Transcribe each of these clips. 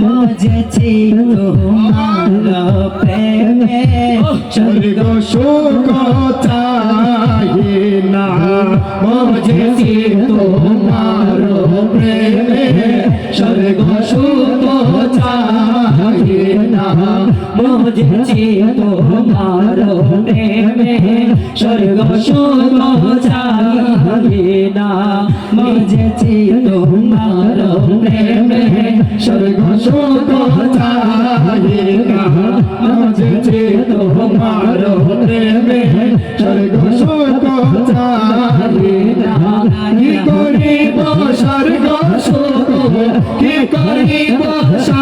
বুঝেছি তোমার প্রেমে স্বর্গ সুখ চাহি না বুঝেছি তোমার প্রেমে বুঝেছি তোমার প্রেমে স্বর্গ সুখ চাহি না বুঝেছি তোমার প্রেমে স্বর্গ সুখ চাহি না বুঝেছি তোমার প্রেমে স্বর্গ সুখ চাহি না কি করিব স্বর্গ সুখ কি করিব স্বর্গ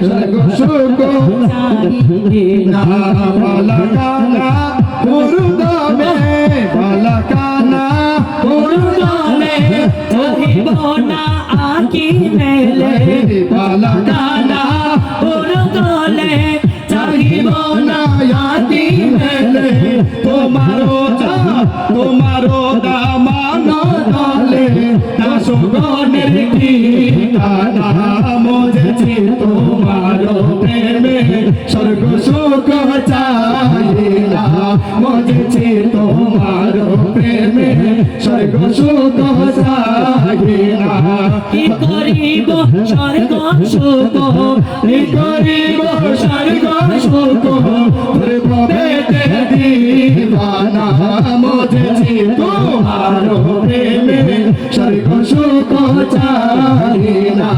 মজে প্রেমে স্বর্গ না মজে কি কি মজে বালকানা গুরুদামে বালকানা পুরুষনে চাহিব না আকি মেলে বালকানা কানা পুরুষনে চাহিব মেলে তোমারো যা তোমারো দামান দলে দাসগণের ঠিকানা মজেছি তোমারো প্রেমে স্বর্গ সুখ চাহিলা মজেছি তোমারো প্রেমে স্বর্গ সুখ চাহিলা কি করিব স্বর্গ সুখ কি করিব স্বর্গ সুখ ভবে দিবানা, মজেছি তোমার প্রেমে স্বর্গ সুখ চাহিনা।